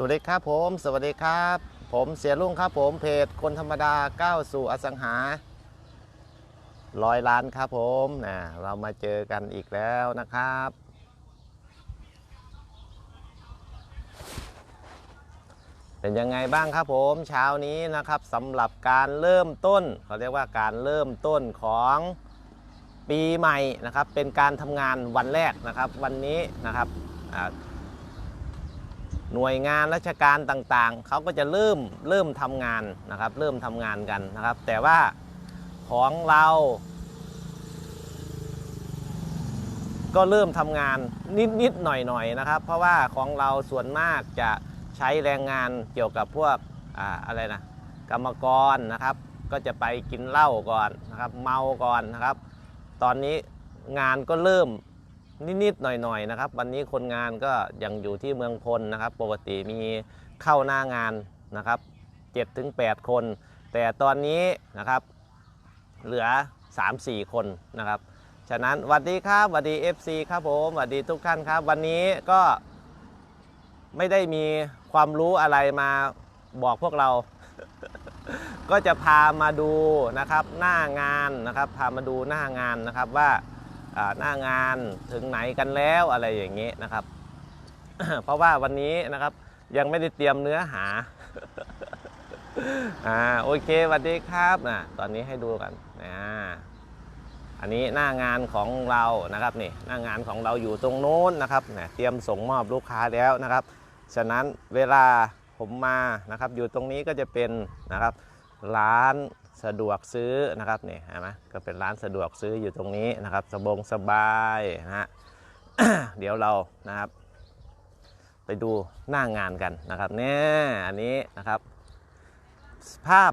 สวัสดีครับผม สวัสดีครับ ผมเสียลุงครับผมเพจคนธรรมดาก้าวสู่อสังหาร้อยล้านครับผมนะเรามาเจอกันอีกแล้วนะครับ เป็นยังไงบ้างครับผมเช้านี้นะครับสำหรับการเริ่มต้นเขาเรียกว่าการเริ่มต้นของปีใหม่นะครับ เป็นการทำงานวันแรกนะครับ วันนี้นะครับ หน่วยงานราชการต่างๆ เขาก็จะเริ่มเริ่มทำงานนะครับ เริ่มทำงานกันนะครับ แต่ว่าของเราก็เริ่มทำงานนิดๆหน่อยๆนะครับ เพราะว่าของเราส่วนมากจะใช้แรงงานเกี่ยวกับพวกอ่าอะไรนะกรรมกรนะครับ ก็จะไปกินเหล้าก่อนนะครับ เมาก่อนนะครับ ตอนนี้งานก็เริ่ม นิดๆหน่อยๆนะครับ วันนี้คนงานก็ยังอยู่ที่เมืองพลนะครับ ปกติมีเข้าหน้างานนะครับ7ถึง8คน แต่ตอนนี้นะครับเหลือ 3-4 คนนะครับฉะนั้นสวัสดีครับสวัสดี FC ครับผมสวัสดีทุกท่านครับ วันนี้ก็ไม่ได้มีความรู้อะไรมาบอกพวกเรา ก็จะพามาดูนะครับหน้างานนะครับ พามาดูหน้างานนะครับว่าอ่า หน้างานถึงไหนกันแล้วอะไรอย่างนี้นะครับ เพราะว่าวันนี้นะครับยังไม่ได้เตรียมเนื้อหาอ่าโอเคสวัสดีครับนะตอนนี้ให้ดูกันนะอันนี้หน้างานของเรานะครับนี่หน้างานของเราอยู่ตรงโน้นนะครับเนี่ยเตรียมส่งมอบลูกค้าแล้วนะครับ ฉะนั้นเวลาผมมานะครับ อยู่ตรงนี้ก็จะเป็นนะครับร้าน สะดวกซื้อนะครับนี่เห็นไหมก็เป็นร้านสะดวกซื้ออยู่ตรงนี้นะครับ สบงสบายนะฮะเดี๋ยวเรานะครับ ไปดูหน้างานกันนะครับเนี่ยอันนี้นะครับ ภาพ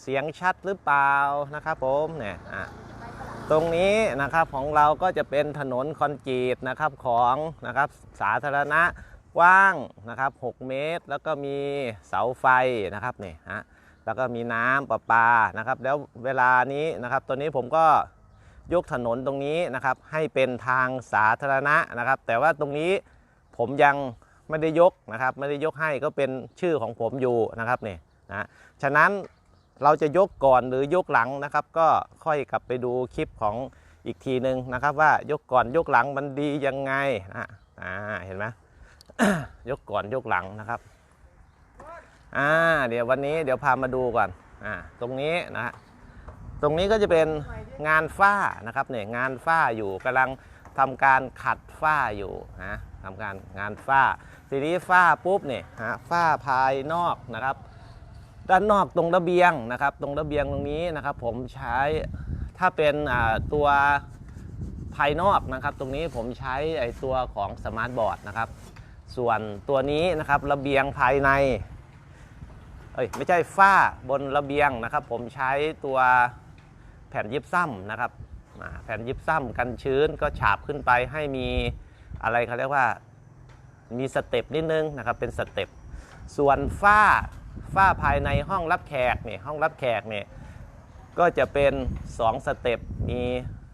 เสียงชัดหรือเปล่านะครับผมเนี่ยอะตรงนี้นะครับของเราก็จะเป็นถนนคอนกรีตนะครับของนะครับสาธารณะกว้างนะครับ 6 เมตร แล้วก็มีเสาไฟนะครับนี่ฮะ แล้วก็มีน้ำประปานะครับ แล้วเวลานี้นะครับตัวนี้ผมก็ยกถนนตรงนี้นะครับ ให้เป็นทางสาธารณะนะครับ แต่ว่าตรงนี้ผมยังไม่ได้ยกนะครับ ไม่ได้ยกให้ก็เป็นชื่อของผมอยู่นะครับนี่นะฉะนั้นเราจะยกก่อนหรือยกหลังนะครับ ก็ค่อยกลับไปดูคลิปของอีกทีหนึ่งนะครับ ว่ายกก่อนยกหลังมันดียังไงนะอ่าเห็นไหมยกก่อนยกหลังนะครับ อ่าเดี๋ยววันนี้เดี๋ยวพามาดูก่อนอ่าตรงนี้นะฮะตรงนี้ก็จะเป็นงานฝ้านะครับเนี่ยงานฝ้าอยู่กำลังทำการขัดฝ้าอยู่นะทำการงานฝ้า ทีนี้ฝ้าปุ๊บเนี่ยฮะฝ้าภายนอกนะครับ ด้านนอกตรงระเบียงนะครับ ตรงระเบียงตรงนี้นะครับ ผมใช้ถ้าเป็นอ่าตัวภายนอกนะครับ ตรงนี้ผมใช้ไอตัวของสมาร์ทบอร์ดนะครับ ส่วนตัวนี้นะครับระเบียงภายใน เอ้ยไม่ใช่ฝ้าบนระเบียงนะครับ ผมใช้ตัวแผ่นยิบซ้ำนะครับแผ่นยิบซ้ำกันชื้นก็ฉาบขึ้นไปให้มีอะไรเขาเรียกว่ามีสเต็ปนิดนึงนะครับเป็นสเต็ปส่วนฝ้าฝ้าภายในห้องรับแขกเนี่ยห้องรับแขกเนี่ยก็จะเป็น 2 สเต็ปมี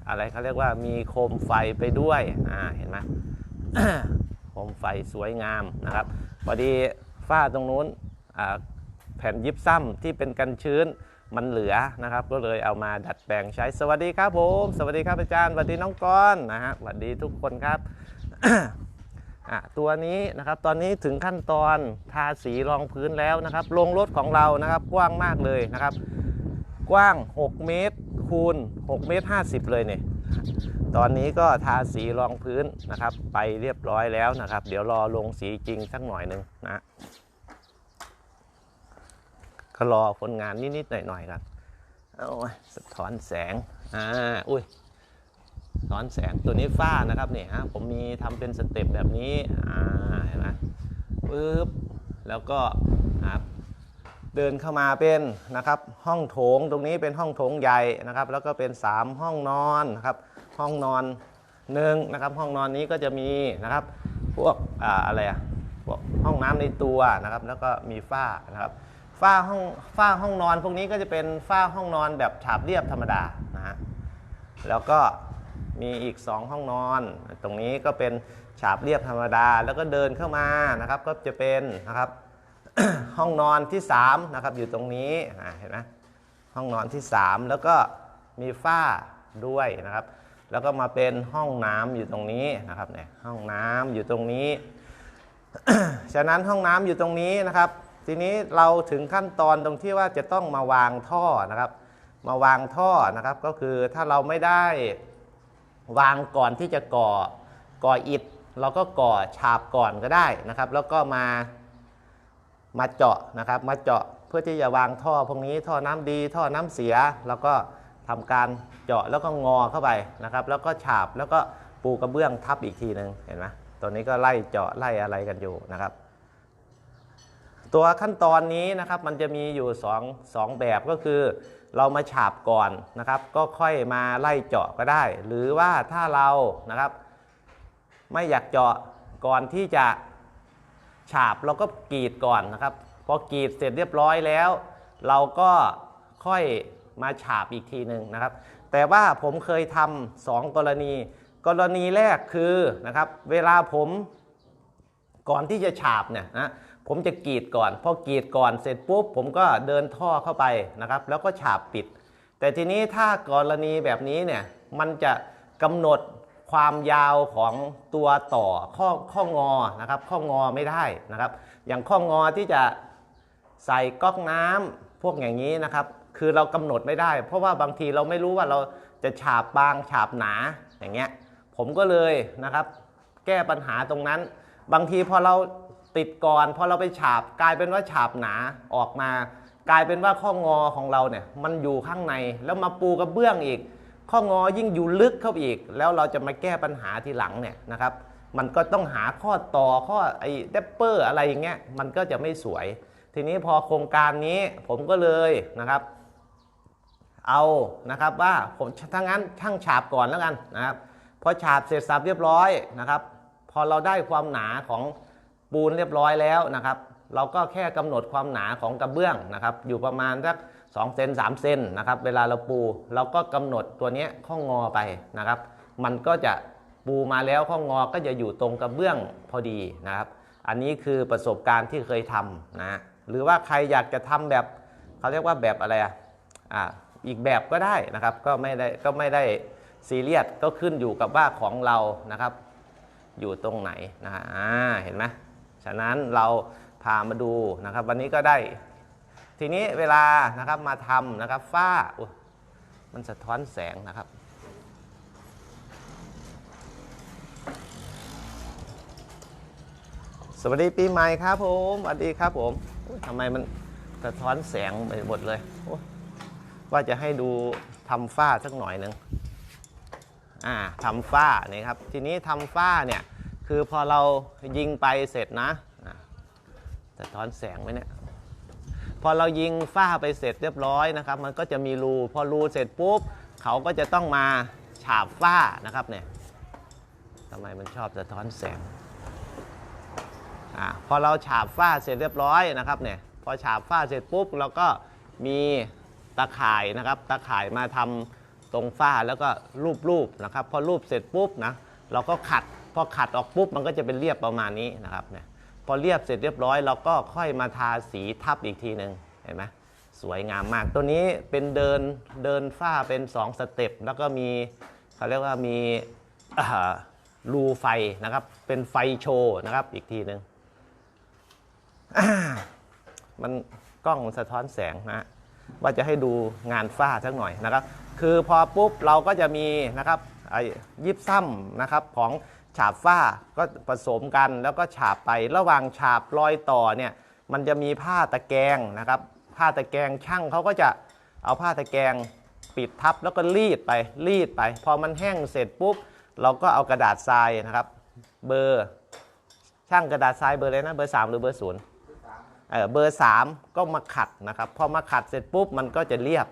อะไรเขาเรียกว่ามีโคมไฟไปด้วยอ่าเห็นไหมโคมไฟสวยงามนะครับพอดีฝ้าตรงนู้นอ่า ผ่นยิบซ้ำที่เป็นกันชื้นมันเหลือนะครับ ก็เลยเอามาดัดแปลงใช้ สวัสดีครับผม สวัสดีครับอาจารย์สวัสดีน้องกอนนะฮะสวัสดีทุกคนครับอะตัวนี้นะครับตอนนี้ถึงขั้นตอนทาสีรองพื้นแล้วนะครับลงรถของเรานะครับกว้างมากเลยนะครับ กว้าง 6 เมตรคูณ6เมตร50 เลยเนี่ยตอนนี้ก็ทาสีรองพื้นนะครับ ไปเรียบร้อยแล้วนะครับ เดี๋ยวรอลงสีจริงสักหน่อยหนึ่งนะ ก็รอคนงานนิด ๆ หน่อยๆกันเอาสะท้อนแสง อ่า อุ้ยสะท้อนแสงตัวนี้ฝ้านะครับเนี่ยฮะผมมีทำเป็นสเต็ปแบบนี้ อ่า เห็นไหมปึ๊บ แล้วก็ครับเดินเข้ามาเป็นนะครับห้องโถงตรงนี้เป็นห้องโถงใหญ่นะครับ แล้วก็เป็น 3 ห้องนอนนะครับ ห้องนอนหนึ่งนะครับ ห้องนอนนี้ก็จะมีนะครับพวกอ่าอะไรอะพวกห้องน้ำในตัวนะครับ แล้วก็มีฝ้านะครับ ฝ้าห้องฝ้าห้องนอนพวกนี้ก็จะเป็นฝ้าห้องนอนแบบฉาบเรียบธรรมดานะฮะแล้วก็มีอีก 2 ห้องนอน ตรงนี้ก็เป็นฉาบเรียบธรรมดา แล้วก็เดินเข้ามานะครับ ก็จะเป็นนะครับห้องนอนที่3นะครับอยู่ตรงนี้เห็นไหมห้องนอนที่ 3 แล้วก็มีฝ้าด้วยนะครับ แล้วก็มาเป็นห้องน้ำอยู่ตรงนี้นะครับเนี่ยห้องน้ำอยู่ตรงนี้ ฉะนั้นห้องน้ำอยู่ตรงนี้นะครับ ทีนี้เราถึงขั้นตอนตรงที่ว่าจะต้องมาวางท่อนะครับ มาวางท่อนะครับ ก็คือถ้าเราไม่ได้วางก่อนที่จะก่อก่ออิฐเราก็ก่อฉาบก่อนก็ได้นะครับ แล้วก็มามาเจาะนะครับ มาเจาะเพื่อที่จะวางท่อพวกนี้ท่อน้ำดี ท่อน้ำเสีย แล้วก็ทำการเจาะแล้วก็งอเข้าไปนะครับ แล้วก็ฉาบแล้วก็ปูกระเบื้องทับอีกทีหนึ่งเห็นไหมตัวนี้ก็ไล่เจาะไล่อะไรกันอยู่นะครับ ตัวขั้นตอนนี้นะครับมันจะมีอยู่2องสองแบบก็คือ เรามาฉาบก่อนนะครับ ก็ค่อยมาไล่เจาะก็ได้ หรือว่าถ้าเรานะครับ ไม่อยากเจาะก่อนที่จะฉาบเราก็กรีดก่อนนะครับพอกรีดเสร็จเรียบร้อยแล้ว เราก็ค่อยมาฉาบอีกทีหนึ่งนะครับ แต่ว่าผมเคยทำสองกรณี กรณีแรกคือนะครับ เวลาผม ก่อนที่จะฉาบเนี่ยนะผมจะกรีดก่อนพอกรีดก่อนเสร็จปุ๊บผมก็เดินท่อเข้าไปนะครับ แล้วก็ฉาบปิด แต่ทีนี้ถ้ากรณีแบบนี้เนี่ยมันจะกำหนดความยาวของตัวต่อข้อข้องอนะครับ ข้องอไม่ได้นะครับ อย่างข้องอที่จะใส่ก๊อกน้ำพวกอย่างนี้นะครับ คือเรากำหนดไม่ได้ เพราะว่าบางทีเราไม่รู้ว่าเราจะฉาบบางฉาบหนาอย่างเงี้ยผมก็เลยนะครับ แก้ปัญหาตรงนั้น บางทีพอเราติดก่อนพอเราไปฉาบกลายเป็นว่าฉาบหนาออกมา กลายเป็นว่าข้องอของเราเนี่ยมันอยู่ข้างในแล้วมาปูกระเบื้องอีก ข้องอยิ่งอยู่ลึกเข้าอีก แล้วเราจะมาแก้ปัญหาทีหลังเนี่ยนะครับมันก็ต้องหาข้อต่อข้อไอ้เดปเปอร์อะไรอย่างเงี้ยมันก็จะไม่สวย ทีนี้พอโครงการนี้ผมก็เลยนะครับ เอานะครับว่าผมถ้างั้นช่างฉาบก่อนแล้วกันนะครับพอฉาบเสร็จสับเรียบร้อยนะครับ พอเราได้ความหนาของปูนเรียบร้อยแล้วนะครับ เราก็แค่กำหนดความหนาของกระเบื้องนะครับ อยู่ประมาณสัก2เซน3เซนนะครับ เวลาเราปู เราก็กำหนดตัวนี้ข้องอไปนะครับ มันก็จะปูมาแล้วข้องอก็จะอยู่ตรงกระเบื้องพอดีนะครับ อันนี้คือประสบการณ์ที่เคยทำนะหรือว่าใครอยากจะทำแบบเขาเรียกว่าแบบอะไรอะอีกแบบก็ได้นะครับ ก็ไม่ได้ก็ไม่ได้ซีเรียสก็ขึ้นอยู่กับว่าของเรานะครับ อยู่ตรงไหนนะฮะอ่าเห็นไหมฉะนั้นเราพามาดูนะครับวันนี้ก็ได้ ทีนี้เวลานะครับมาทำนะครับฝ้ามันสะท้อนแสงนะครับสวัสดีปีใหม่ครับผมสวัสดีครับผมทำไมมันสะท้อนแสงไปหมดเลย ว่าจะให้ดูทำฝ้าสักหน่อยหนึ่ง อ่าทำฝ้านี่ครับ ทีนี้ทำฝ้าเนี่ยคือพอเรายิงไปเสร็จนะอะท้อนแสงไหมเนี่ยพอเรายิงฝ้าไปเสร็จเรียบร้อยนะครับ มันก็จะมีรูพอรูเสร็จปุ๊บเขาก็จะต้องมาฉาบฝ้านะครับเนี่ยทำไมมันชอบสะท้อนแสงอ่าพอเราฉาบฝ้าเสร็จเรียบร้อยนะครับเนี่ยพอฉาบฝ้าเสร็จปุ๊บเราก็มีตะข่ายนะครับ ตะข่ายมาทำ ตรงฝ้าแล้วก็รูปๆนะครับพอรูปเสร็จปุ๊บนะเราก็ขัดพอขัดออกปุ๊บมันก็จะเป็นเรียบประมาณนี้นะครับเนี่ยพอเรียบเสร็จเรียบร้อย เราก็ค่อยมาทาสีทับอีกทีหนึ่งเห็นไหมสวยงามมาก ตัวนี้เป็นเดินเดินฝ้าเป็น 2 สเต็ปแล้วก็มีเขาเรียกว่ามีรูไฟนะครับเป็นไฟโชว์นะครับอีกทีหนึ่งอ่ามันกล้องสะท้อนแสงนะว่าจะให้ดูงานฝ้าสักหน่อยนะครับ คือพอปุ๊บเราก็จะมีนะครับไอ้ยิบซ้ำนะครับของฉาบฝ้าก็ผสมกันแล้วก็ฉาบไประหว่างฉาบรอยต่อเนี่ยมันจะมีผ้าตะแกรงนะครับ ผ้าตะแกรงช่างเขาก็จะเอาผ้าตะแกรงปิดทับแล้วก็รีดไปรีดไป พอมันแห้งเสร็จปุ๊บเราก็เอากระดาษทรายนะครับ เบอร์ช่างกระดาษทรายเบอร์เลยนะเบอร์ 3 หรือเบอร์ศูนย์เออเบอร์3ก็มาขัดนะครับพอมาขัดเสร็จปุ๊บมันก็จะเรียบ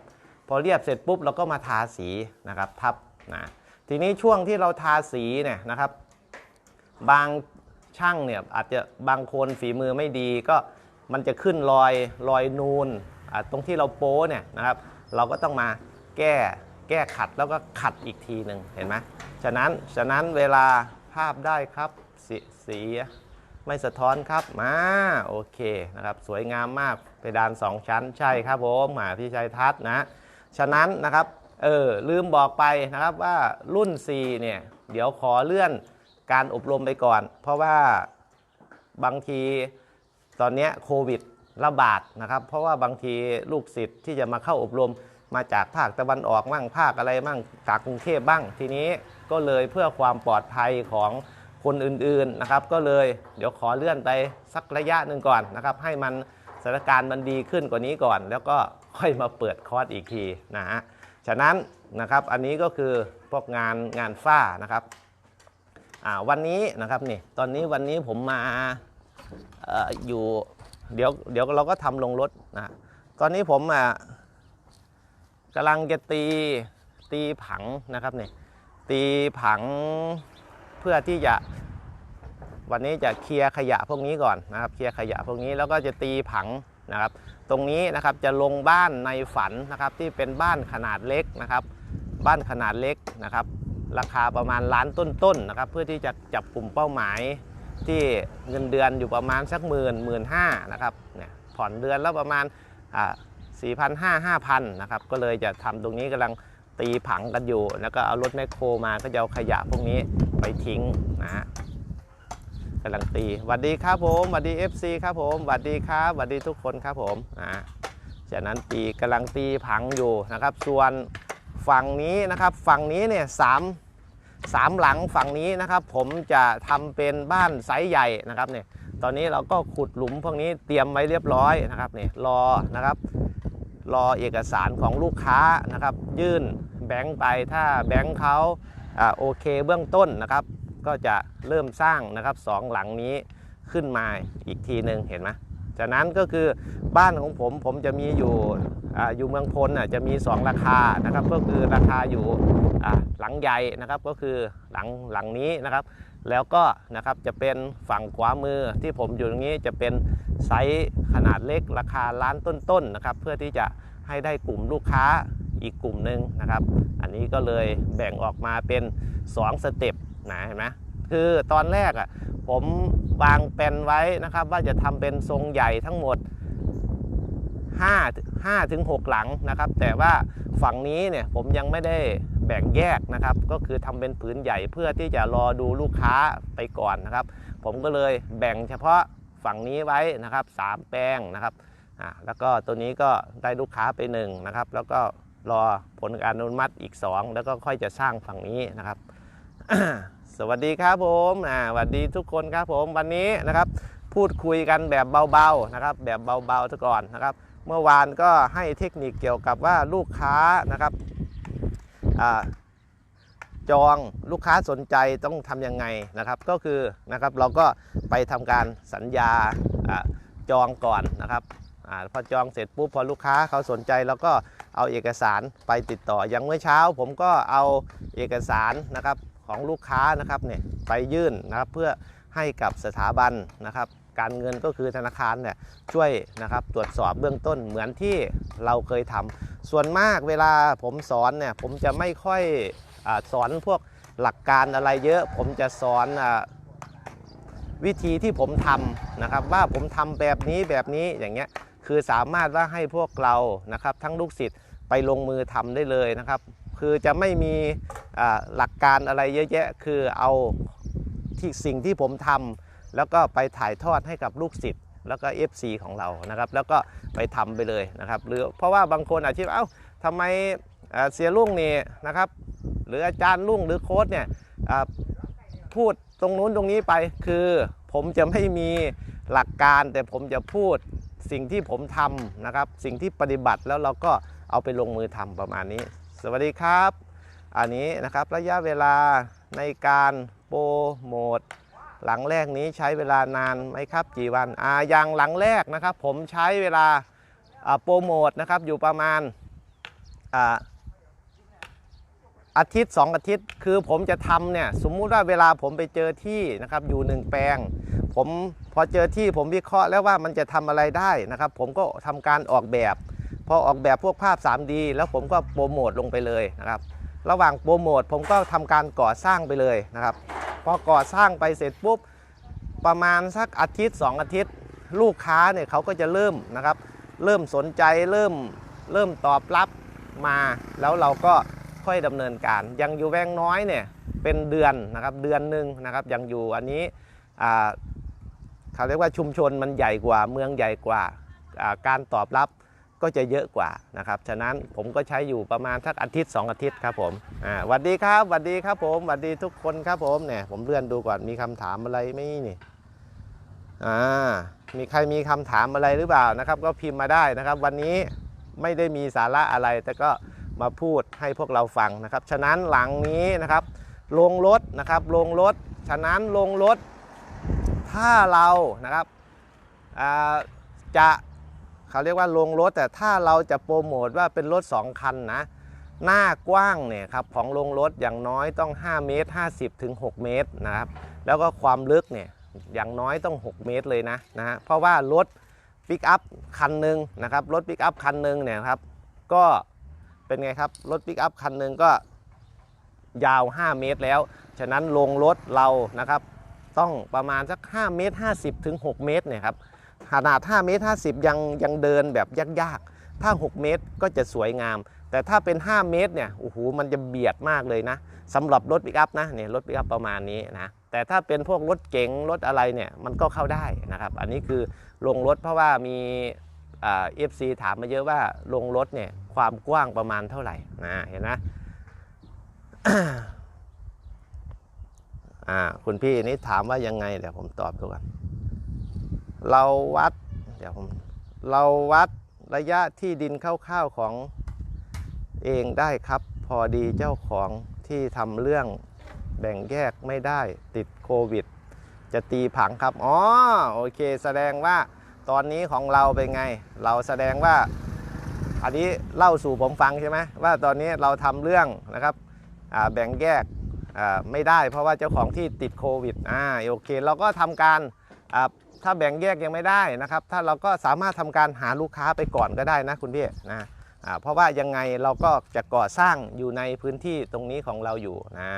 พอเรียบเสร็จปุ๊บเราก็มาทาสีนะครับทับนะทีนี้ช่วงที่เราทาสีเนี่ยนะครับ บางช่างเนี่ยอาจจะบางคนฝีมือไม่ดีก็มันจะขึ้นรอยรอยนูนตรงที่เราโป้เนี่ยนะครับ เราก็ต้องมาแก้แก้ขัดแล้วก็ขัดอีกทีหนึ่งเห็นไหมฉะนั้นฉะนั้นเวลาภาพได้ครับสีสีไม่สะท้อนครับมาโอเคนะครับ สวยงามมากเพดาน 2 ชั้นใช่ครับผมหมาพี่ชัยทัศน์นะ ฉะนั้นนะครับเออลืมบอกไปนะครับว่ารุ่น4เนี่ยเดี๋ยวขอเลื่อนการอบรมไปก่อน เพราะว่าบางทีตอนเนี้ยโควิดระบาดนะครับ เพราะว่าบางทีลูกศิษย์ที่จะมาเข้าอบรมมาจากภาคตะวันออกมั่งภาคอะไรมั่งจากกรุงเทพบ้าง ทีนี้ก็เลยเพื่อความปลอดภัยของคนอื่นๆนะครับ ก็เลยเดี๋ยวขอเลื่อนไปสักระยะหนึ่งก่อนนะครับ ให้มันสถานการณ์มันดีขึ้นกว่านี้ก่อน แล้วก็ ค่อยมาเปิดคอร์สอีกทีนะฮะฉะนั้นนะครับอันนี้ก็คือพวกงานงานฝ้านะครับวันนี้นะครับนี่ตอนนี้วันนี้ผมมาออยู่เดี๋ยวเดี๋ยวเราก็ทำลงรถนะฮะตอนนี้ผมอะกำลังจะตีตีผังนะครับนี่ตีผังเพื่อที่จะวันนี้จะเคลียร์ขยะพวกนี้ก่อนนะครับ เคลียร์ขยะพวกนี้แล้วก็จะตีผัง นะครับตรงนี้นะครับจะลงบ้านในฝันนะครับที่เป็นบ้านขนาดเล็กนะครับ บ้านขนาดเล็กนะครับ ราคาประมาณล้านต้นๆนะครับ เพื่อที่จะจับกลุ่มเป้าหมายที่เงินเดือนอยู่ประมาณสักหมื่นหมื่นห้านะครับเนี่ยผ่อนเดือนแล้วประมาณอ่าสี่พันห้าห้าพันนะครับก็เลยจะทำตรงนี้กำลังตีผังกันอยู่ แล้วก็เอารถแมคโครมาก็จะเอาขยะพวกนี้ไปทิ้งนะฮะ กำลังตีสวัสดีครับผมสวัสดี FC ครับผมสวัสดีครับสวัสดีทุกคนครับผมอ่าจากนั้นตีกำลังตีผังอยู่นะครับ ส่วนฝั่งนี้นะครับฝั่งนี้เนี่ยสามสามหลังฝั่งนี้นะครับ ผมจะทำเป็นบ้านไซส์ใหญ่นะครับเนี่ยตอนนี้เราก็ขุดหลุมพวกนี้เตรียมไว้เรียบร้อยนะครับเนี่ยรอนะครับ รอเอกสารของลูกค้านะครับ ยื่นแบงค์ไปถ้าแบงค์เขาอ่าโอเคเบื้องต้นนะครับ ก็จะเริ่มสร้างนะครับสองหลังนี้ขึ้นมาอีกทีหนึ่งเห็นไหมจากนั้นก็คือบ้านของผมผมจะมีอยู่ออยู่เมืองพลน่ะจะมี 2 ราคานะครับ ก็คือราคาอยู่หลังใหญ่นะครับก็คือหลังหลังนี้นะครับ แล้วก็นะครับจะเป็นฝั่งขวามือที่ผมอยู่ตรงนี้จะเป็นไซส์ขนาดเล็กราคาล้านต้นๆนะครับ เพื่อที่จะให้ได้กลุ่มลูกค้าอีกกลุ่มหนึ่งนะครับ อันนี้ก็เลยแบ่งออกมาเป็น 2 สเต็ป นะเห็นไหมคือตอนแรกอะผมวางแผนไว้นะครับ ว่าจะทำเป็นทรงใหญ่ทั้งหมด5 5ถึง6หลังนะครับ แต่ว่าฝั่งนี้เนี่ยผมยังไม่ได้แบ่งแยกนะครับ ก็คือทำเป็นผืนใหญ่เพื่อที่จะรอดูลูกค้าไปก่อนนะครับ ผมก็เลยแบ่งเฉพาะฝั่งนี้ไว้นะครับ 3 แปลงนะครับอ่าแล้วก็ตัวนี้ก็ได้ลูกค้าไป1นะครับ แล้วก็รอผลการอนุมัติอีก 2 แล้วก็ค่อยจะสร้างฝั่งนี้นะครับ สวัสดีครับผมอ่าสวัสดีทุกคนครับผมวันนี้นะครับ พูดคุยกันแบบเบาๆนะครับ แบบเบาๆซะก่อนนะครับ เมื่อวานก็ให้เทคนิคเกี่ยวกับว่าลูกค้านะครับอาจองลูกค้าสนใจต้องทำยังไงนะครับ ก็คือนะครับเราก็ไปทำการสัญญาอาจองก่อนนะครับอพอจองเสร็จปุ๊บพอลูกค้าเขาสนใจเราก็เอาเอกสารไปติดต่ออย่างเมื่อเช้า ผมก็เอาเอกสารนะครับ ของลูกค้านะครับเนี่ยไปยื่นนะครับเพื่อให้กับสถาบันนะครับ การเงินก็คือธนาคารเนี่ยช่วยนะครับตรวจสอบเบื้องต้นเหมือนที่เราเคยทำส่วนมากเวลาผมสอนเนี่ยผมจะไม่ค่อยอสอนพวกหลักการอะไรเยอะ ผมจะสอนอวิธีที่ผมทำนะครับว่าผมทำแบบนี้แบบนี้อย่างเงี้ยคือสามารถว่าให้พวกเรานะครับทั้งลูกศิษย์ไปลงมือทำได้เลยนะครับ คือจะไม่มีหลักการอะไรเยอะแยะ คือเอาที่สิ่งที่ผมทำแล้วก็ไปถ่ายทอดให้กับลูกศิษย์แล้วก็ FC ของเรานะครับ แล้วก็ไปทำไปเลยนะครับหรือเพราะว่าบางคนอาจจะเอ้าทำไมเสียลุ่งนี่นะครับ หรืออาจารย์ลุ่งหรือโค้ดเนี่ยพูดตรงนู้นตรงนี้ไปคือผมจะไม่มีหลักการแต่ผมจะพูดสิ่งที่ผมทำนะครับ สิ่งที่ปฏิบัติแล้วเราก็เอาไปลงมือทำประมาณนี้ สวัสดีครับ อันนี้นะครับระยะเวลาในการโปรโมทหลังแรกนี้ใช้เวลานานไหมครับกี่วันอ่าอย่างหลังแรกนะครับ ผมใช้เวลาโปรโมทนะครับอยู่ประมาณอาอาทิตย์ 2 อาทิตย์ คือผมจะทำเนี่ยสมมุติว่าเวลาผมไปเจอที่นะครับอยู่หนึ่งแปลง ผมพอเจอที่ผมวิเคราะห์แล้วว่ามันจะทำอะไรได้นะครับ ผมก็ทำการออกแบบ พอออกแบบพวกภาพ 3D แล้วผมก็โปรโมทลงไปเลยนะครับระหว่างโปรโมทผมก็ทำการก่อสร้างไปเลยนะครับ พอก่อสร้างไปเสร็จปุ๊บประมาณสักอาทิตย์ 2 อาทิตย์ ลูกค้าเนี่ยเขาก็จะเริ่มนะครับ เริ่มสนใจเริ่มเริ่มตอบรับมา แล้วเราก็ค่อยดำเนินการอยังอยู่แวงน้อยเนี่ยเป็นเดือนนะครับเดือนหนึ่งนะครับอยังอยู่อันนี้เขาเรียกว่าชุมชนมันใหญ่กว่าเมืองใหญ่กว่าการตอบรับ ก็จะเยอะกว่านะครับ ฉะนั้นผมก็ใช้อยู่ประมาณสักอาทิตย์ 2 อาทิตย์ครับผมอ่าสวัสดีครับสวัสดีครับผมสวัสดีทุกคนครับผมเนี่ยผมเลื่อนดูก่อนมีคำถามอะไรไหมนี่อ่ามีใครมีคำถามอะไรหรือเปล่านะครับ ก็พิมพ์มาได้นะครับ วันนี้ไม่ได้มีสาระอะไร แต่ก็มาพูดให้พวกเราฟังนะครับ ฉะนั้นหลังนี้นะครับ ลงรถนะครับลงรถ ฉะนั้นลงรถถ้าเรานะครับอ่าจะ เขาเรียกว่าลงรถแต่ถ้าเราจะโปรโมทว่าเป็นรถ 2 คันนะ หน้ากว้างเนี่ยครับของลงรถอย่างน้อยต้อง 5 เมตร 50 ถึง 6 เมตรนะครับ แล้วก็ความลึกเนี่ยอย่างน้อยต้อง 6 เมตรเลยนะนะฮะเพราะว่ารถปิกอัพคันหนึ่งนะครับรถปิกอัพคันหนึ่งเนี่ยครับก็เป็นไงครับรถปิกอัพคันหนึ่งก็ยาว 5 เมตรแล้ว ฉะนั้นลงรถเรานะครับ ต้องประมาณสัก 5 เมตร 50 ถึง 6 เมตรเนี่ยครับ ขนาด 5 เมตร 50 ยังยังเดินแบบยากๆ ถ้า 6 เมตรก็จะสวยงาม แต่ถ้าเป็น 5 เมตรเนี่ยโอ้โหมันจะเบียดมากเลยนะสำหรับรถปิกอัพนะเนี่ยรถปิกอัพประมาณนี้นะแต่ถ้าเป็นพวกรถเก๋งรถอะไรเนี่ยมันก็เข้าได้นะครับอันนี้คือลงรถเพราะว่ามีเอฟซีถามมาเยอะว่าลงรถเนี่ยความกว้างประมาณเท่าไหร่นะเห็นไหมอ่าคุณพี่นี่ถามว่ายังไงเดี๋ยวผมตอบดูกัน เราวัดเดี๋ยวผมเราวัดระยะที่ดินคร่าวๆของเองได้ครับ พอดีเจ้าของที่ทำเรื่องแบ่งแยกไม่ได้ติดโควิด จะตีผังครับ อ๋อ โอเค แสดงว่าตอนนี้ของเราเป็นไง เราแสดงว่า อันนี้เล่าสู่ผมฟังใช่ไหมว่าตอนนี้เราทำเรื่องนะครับแบ่งแยกไม่ได้เพราะว่าเจ้าของที่ติดโควิดอ่าโอเค เราก็ทำการ ถ้าแบ่งแยกยังไม่ได้นะครับ ถ้าเราก็สามารถทำการหาลูกค้าไปก่อนก็ได้นะคุณพี่นะเพราะว่ายังไงเราก็จะก่อสร้างอยู่ในพื้นที่ตรงนี้ของเราอยู่นะ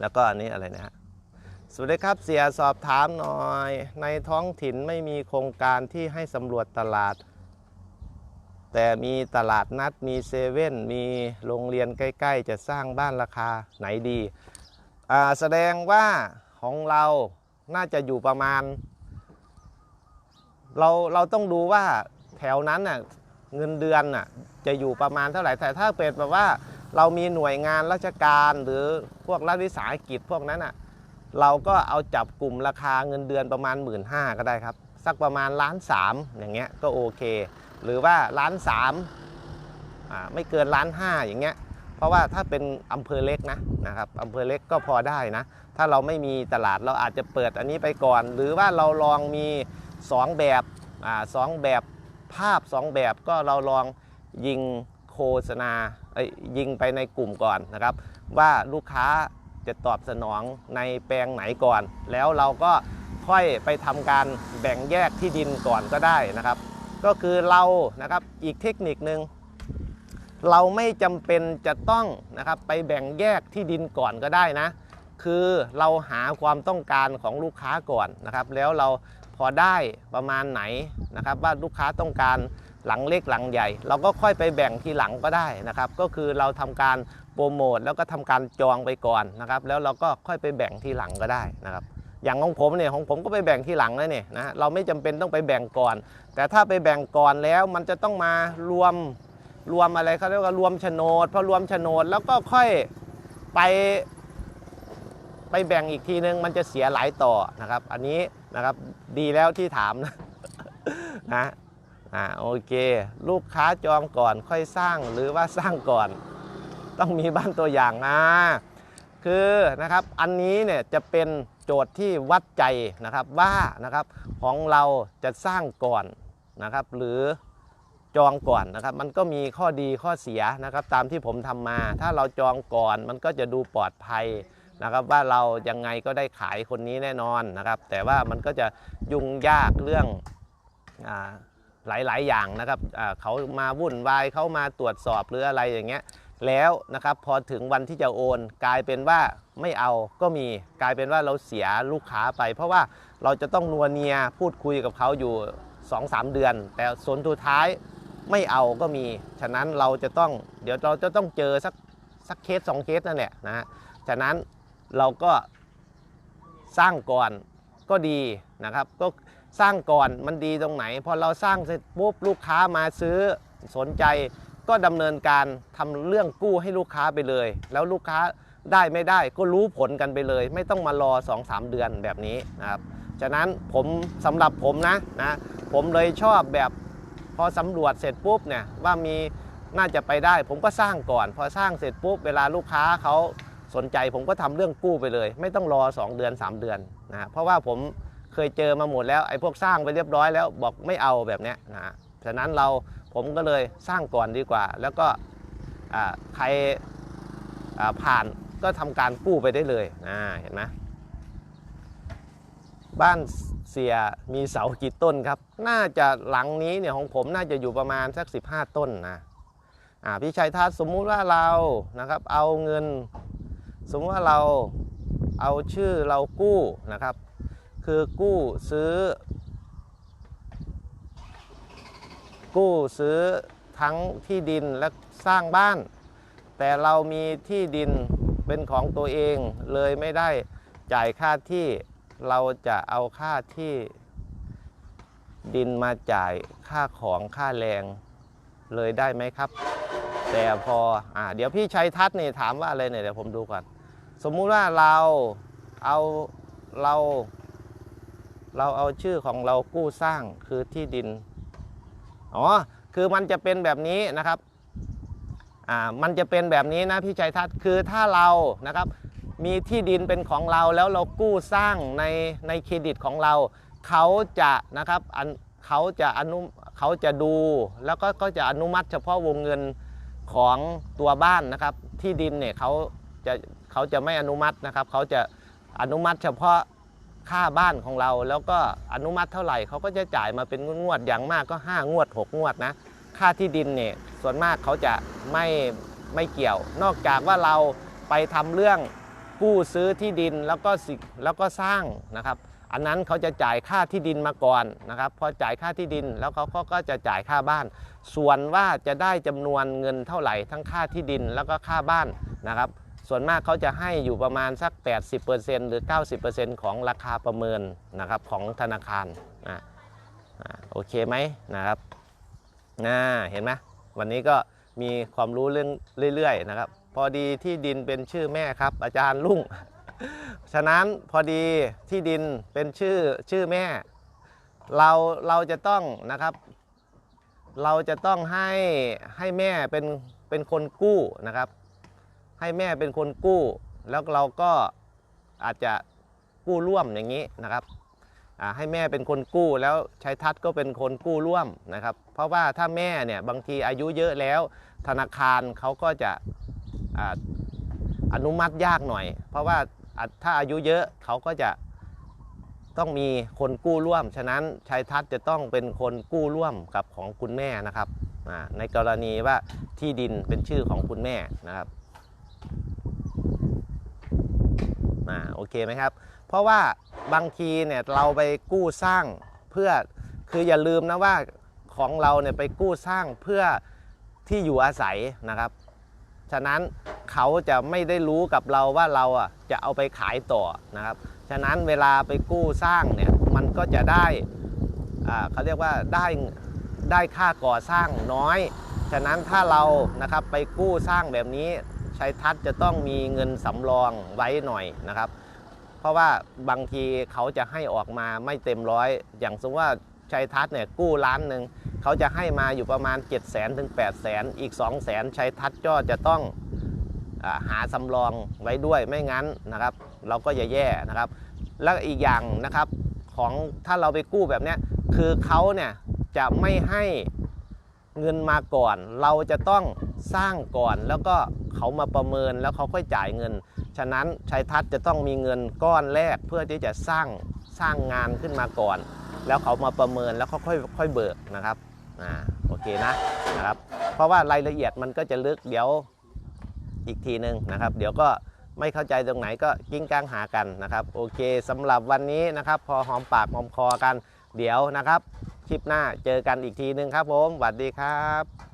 แล้วก็อันนี้อะไรนะฮะสวัสดีครับเสียสอบถามหน่อย ในท้องถิ่นไม่มีโครงการที่ให้สำรวจตลาด แต่มีตลาดนัดมีเซเว่นมีโรงเรียนใกล้ ๆ จะสร้างบ้านราคาไหนดีอ่าแสดงว่าของเรา น่าจะอยู่ประมาณ เราเราต้องดูว่าแถวนั้นน่ะเงินเดือนน่ะจะอยู่ประมาณเท่าไหร่แต่ถ้าเป็นแบบว่าเรามีหน่วยงานราชการหรือพวกรัฐวิสาหกิจพวกนั้นอะเราก็เอาจับกลุ่มราคาเงินเดือนประมาณ 1 5ื่นก็ได้ครับ สักประมาณล้านสามอย่างเงี้ยก็โอเค หรือว่าล้านสามไม่เกินล้านห้าอย่างเงี้ย ราะว่าถ้าเป็นอำเภอเล็กนะนะครับอำเภอเล็กก็พอได้นะ ถ้าเราไม่มีตลาดเราอาจจะเปิดอันนี้ไปก่อน หรือว่าเราลองมี 2 แบบอ่าสองแบบภาพ 2 แบบก็เราลองยิงโฆษณาเอ้ยยิงไปในกลุ่มก่อนนะครับ ว่าลูกค้าจะตอบสนองในแปลงไหนก่อน แล้วเราก็ค่อยไปทำการแบ่งแยกที่ดินก่อนก็ได้นะครับ ก็คือเรานะครับอีกเทคนิคนึง เราไม่จำเป็นจะต้องนะครับไปแบ่งแยกที่ดินก่อนก็ได้นะ คือเราหาความต้องการของลูกค้าก่อนนะครับ แล้วเราพอได้ประมาณไหนนะครับ ว่าลูกค้าต้องการหลังเล็กหลังใหญ่ เราก็ค่อยไปแบ่งทีหลังก็ได้นะครับ ก็คือเราทำการโปรโมทแล้วก็ทำการจองไปก่อนนะครับ แล้วเราก็ค่อยไปแบ่งทีหลังก็ได้นะครับอย่างของผมเนี่ยของผมก็ไปแบ่งที่หลังแล้วเนี่ยนะเราไม่จำเป็นต้องไปแบ่งก่อน แต่ถ้าไปแบ่งก่อนแล้วมันจะต้องมารวม รวมอะไรเขาเรียกว่ารวมโฉนดพอรวมโฉนดแล้วก็ค่อยไปไปแบ่งอีกทีนึงมันจะเสียหลายต่อนะครับ อันนี้นะครับดีแล้วที่ถามนะนะอ่าโอเค ลูกค้าจองก่อนค่อยสร้างหรือว่าสร้างก่อน ต้องมีบ้านตัวอย่างนะคือนะครับอันนี้เนี่ยจะเป็นโจทย์ที่วัดใจนะครับว่านะครับของเราจะสร้างก่อนนะครับ หรือ จองก่อนนะครับ มันก็มีข้อดีข้อเสียนะครับตามที่ผมทำมา ถ้าเราจองก่อนมันก็จะดูปลอดภัยนะครับว่าเรายังไงก็ได้ขายคนนี้แน่นอนนะครับ แต่ว่ามันก็จะยุ่งยากเรื่องอาหลาย ๆ อย่างนะครับเขามาวุ่นวายเขามาตรวจสอบหรืออะไรอย่างเงี้ยแล้วนะครับพอถึงวันที่จะโอน กลายเป็นว่าไม่เอาก็มีกลายเป็นว่าเราเสียลูกค้าไป เพราะว่าเราจะต้องนัวเนียพูดคุยกับเขาอยู่ 2-3 เดือน แต่สนสุดท้าย ไม่เอาก็มี ฉะนั้นเราจะต้องเดี๋ยวเราจะต้องเจอสักสักเคสสองเคสนั่นแหละนะฮะฉะนั้นเราก็สร้างก่อนก็ดีนะครับ ก็สร้างก่อนมันดีตรงไหน พอเราสร้างเสร็จปุ๊บลูกค้ามาซื้อสนใจก็ดำเนินการทำเรื่องกู้ให้ลูกค้าไปเลย แล้วลูกค้าได้ไม่ได้ก็รู้ผลกันไปเลย ไม่ต้องมารอ 2-3 เดือนแบบนี้นะครับ ฉะนั้นผมสำหรับผมนะนะผมเลยชอบแบบ อสำรวจเสร็จปุ๊บเนี่ยว่ามีน่าจะไปได้ ผมก็สร้างก่อน พอสร้างเสร็จปุ๊บเวลาลูกค้าเขาสนใจ ผมก็ทำเรื่องกู้ไปเลย ไม่ต้องรอ 2 เดือน 3 เดือนนะเพราะว่าผมเคยเจอมาหมดแล้วไอ้พวกสร้างไปเรียบร้อยแล้วบอกไม่เอาแบบนี้นะฉะนั้นเราผมก็เลยสร้างก่อนดีกว่า แล้วก็ใครผ่านก็ทำการกู้ไปได้เลยนะเห็นไหม บ้านเสียมีเสากี่ต้นครับ น่าจะหลังนี้เนี่ยของผมน่าจะอยู่ประมาณสัก 15 ต้นนะอ่าพี่ชัยทัศน์สมมุติว่าเรานะครับ เอาเงิน สมมติว่าเราเอาชื่อเรากู้นะครับ คือกู้ซื้อ กู้ซื้อทั้งที่ดินและสร้างบ้าน แต่เรามีที่ดินเป็นของตัวเองเลยไม่ได้จ่ายค่าที่ เราจะเอาค่าที่ดินมาจ่ายค่าของค่าแรงเลยได้ไหมครับ แต่พออ่าเดี๋ยวพี่ชัยทัศน์นี่ถามว่าอะไรเนี่ยเดี๋ยวผมดูก่อน สมมุติว่าเราเอาเราเราเอาชื่อของเรากู้สร้างคือที่ดิน อ๋อ คือมันจะเป็นแบบนี้นะครับ อ่า มันจะเป็นแบบนี้นะพี่ชัยทัศน์ คือถ้าเรานะครับ มีที่ดินเป็นของเราแล้วเรากู้สร้างในในเครดิตของเรา เขาจะนะครับเขาจะอนุเขาจะดูแล้วก็ก็จะอนุมัติเฉพาะวงเงินของตัวบ้านนะครับ ที่ดินเนี่ยเขาจะเขาจะไม่อนุมัตินะครับ เขาจะอนุมัติเฉพาะค่าบ้านของเรา แล้วก็อนุมัติเท่าไหร่เขาก็จะจ่ายมาเป็นงวดอย่างมากก็ 5 งวด 6 งวดนะค่าที่ดินเนี่ยส่วนมากเขาจะไม่ไม่เกี่ยว นอกจากว่าเราไปทำเรื่อง กู้ซื้อที่ดินแล้วก็สิแล้วก็สร้างนะครับ อันนั้นเขาจะจ่ายค่าที่ดินมาก่อนนะครับพอจ่ายค่าที่ดินแล้วเขาก็ก็จะจ่ายค่าบ้าน ส่วนว่าจะได้จำนวนเงินเท่าไหร่ทั้งค่าที่ดินแล้วก็ค่าบ้านนะครับ ส่วนมากเขาจะให้อยู่ประมาณสัก 80%หรือ 90%ของราคาประเมินนะครับของธนาคารอ่าอ่าโอเคไหมนะครับน่าเห็นไหมวันนี้ก็มีความรู้เรื่องเรื่อยๆนะครับ พอดีที่ดินเป็นชื่อแม่ครับ อาจารย์ลุ่ง ฉะนั้นพอดีที่ดินเป็นชื่อชื่อแม่ เราเราจะต้องนะครับ เราจะต้องให้ให้แม่เป็นเป็นคนกู้นะครับ ให้แม่เป็นคนกู้ แล้วเราก็อาจจะกู้ร่วมอย่างนี้นะครับให้แม่เป็นคนกู้แล้วชัยทัศน์ก็เป็นคนกู้ร่วมนะครับ เพราะว่าถ้าแม่เนี่ยบางทีอายุเยอะแล้ว ธนาคารเขาก็จะ อนุมัติยากหน่อย เพราะว่าถ้าอายุเยอะเขาก็จะต้องมีคนกู้ร่วม ฉะนั้นชัยทัศน์จะต้องเป็นคนกู้ร่วมกับของคุณแม่นะครับ ในกรณีว่าที่ดินเป็นชื่อของคุณแม่นะครับอโอเคไหมครับ เพราะว่าบางทีเนี่ยเราไปกู้สร้างเพื่อคืออย่าลืมนะว่าของเราเนี่ยไปกู้สร้างเพื่อที่อยู่อาศัยนะครับ ฉะนั้นเขาจะไม่ได้รู้กับเราว่าเราอะจะเอาไปขายต่อนะครับ ฉะนั้นเวลาไปกู้สร้างเนี่ยมันก็จะได้อ่าเขาเรียกว่าได้ได้ค่าก่อสร้างน้อย ฉะนั้นถ้าเรานะครับไปกู้สร้างแบบนี้ชัยทัศน์จะต้องมีเงินสำรองไว้หน่อยนะครับ เพราะว่าบางทีเขาจะให้ออกมาไม่เต็มร้อย อย่างสมมติว่าชัยทัศน์เนี่ยกู้ล้านหนึ่ง เขาจะให้มาอยู่ประมาณ 7 0 0 0 0 0ถึง8 0 0 0 0อีก2 0 0 0 0 0 ชัยทัศน์ก็จะต้องอหาสำรองไว้ด้วยไม่งั้นนะครับ เราก็จะแย่นะครับ แล้วอีกอย่างนะครับของถ้าเราไปกู้แบบนี้คือเขาเนี่ยจะไม่ให้เงินมาก่อน เราจะต้องสร้างก่อนแล้วก็เขามาประเมินแล้วเขาค่อยจ่ายเงิน ฉะนั้นชัยทัศน์จะต้องมีเงินก้อนแรกเพื่อที่จะสร้างสร้างงานขึ้นมาก่อน แล้วเขามาประเมินแล้วเขาค่อยค่อยเบิกนะครับ อ่าโอเคนะนะครับ เพราะว่ารายละเอียดมันก็จะลึกเดี๋ยวอีกทีหนึ่งนะครับ เดี๋ยวก็ไม่เข้าใจตรงไหนก็กิ้งก้างหากันนะครับ โอเคสำหรับวันนี้นะครับ พอหอมปากหอมคอกัน เดี๋ยวนะครับ คลิปหน้าเจอกันอีกทีหนึ่งครับผมสวัสดีครับ